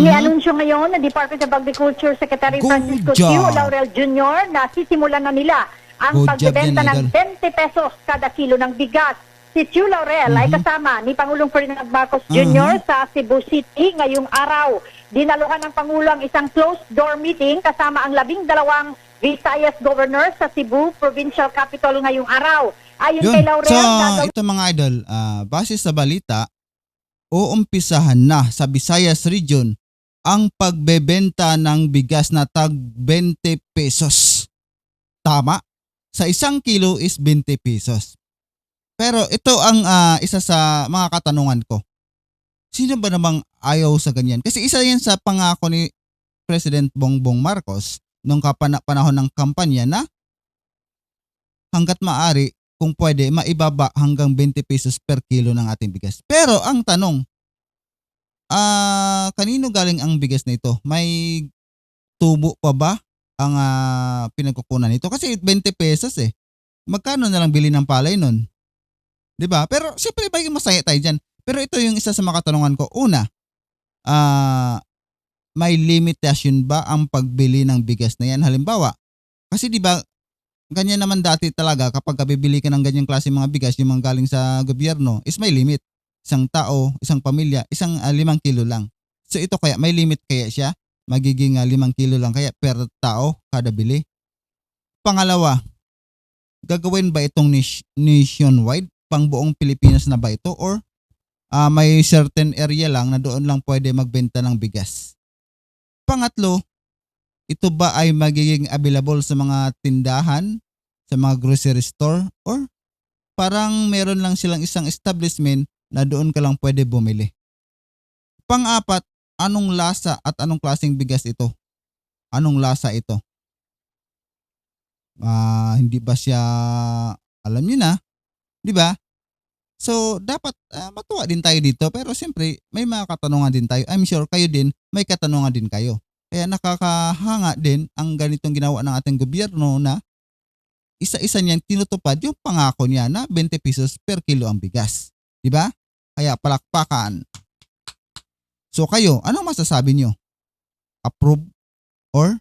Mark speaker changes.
Speaker 1: Inianunsyo ngayon ng Department of Agriculture Secretary
Speaker 2: Good
Speaker 1: Francisco
Speaker 2: job.
Speaker 1: Chiu Laurel Jr. na sisimulan na nila ang
Speaker 2: Good job
Speaker 1: pagbebenta
Speaker 2: yan,
Speaker 1: ng
Speaker 2: Idol.
Speaker 1: 20 pesos kada kilo ng bigas. Si Chiu Laurel ay
Speaker 2: Mhm.
Speaker 1: kasama ni Pangulong Ferdinand Marcos Jr. sa Cebu City ngayong araw. Dinaluhan ng Pangulo ang isang closed-door meeting kasama ang labing dalawang Visayas Governor sa Cebu Provincial Capital ngayong araw. Ayon
Speaker 2: Yun.
Speaker 1: kay Laurel,
Speaker 2: So,
Speaker 1: gagawin
Speaker 2: ito mga idol, ah, base sa balita, uumpisahan na sa Visayas Region ang pagbebenta ng bigas na tag 20 pesos. Tama? Sa isang kilo is 20 pesos. Pero ito ang ah, isa sa mga katanungan ko. Sino ba namang ayaw sa ganyan? Kasi isa yan sa pangako ni President Bongbong Marcos nung kapana- panahon ng kampanya na hanggat maari kung pwede, maibaba hanggang 20 pesos per kilo ng ating bigas. Pero ang tanong, ah kanino galing ang bigas na ito? May tubo pa ba ang ah, pinagkukunan nito? Kasi 20 pesos eh. Magkano na lang bili ng palay nun? 'Di ba? Pero siyempre bagay masaya tayo dyan. Pero ito yung isa sa mga katanungan ko. Una, ah may limitasyon ba ang pagbili ng bigas na yan? Halimbawa, kasi 'di ba ganyan naman dati talaga kapag ka bibili ka ng ganyang klase mga bigas, yung mga galing sa gobyerno, is may limit. Isang tao, isang pamilya, isang ah, limang kilo lang. So ito kaya, may limit kaya siya? Magiging ah, limang kilo lang kaya per tao kada bili. Pangalawa, gagawin ba itong nation- nationwide? Pang buong Pilipinas na ba ito? Or ah, may certain area lang na doon lang pwede magbenta ng bigas? Pangatlo, ito ba ay magiging available sa mga tindahan, sa mga grocery store, or parang meron lang silang isang establishment na doon ka lang pwede bumili? Pang-apat, anong lasa at anong klaseng bigas ito? Anong lasa ito? Ah, hindi ba siya alam niyo na, 'di ba? So, dapat ah, matuwa din tayo dito pero siyempre may mga katanungan din tayo. I'm sure kayo din may katanungan din kayo. Kaya nakakahanga din ang ganitong ginawa ng ating gobyerno na isa-isa niyang tinutupad yung pangako niya na 20 pesos per kilo ang bigas. Di ba? Kaya palakpakan. So kayo, anong masasabi niyo? Approve or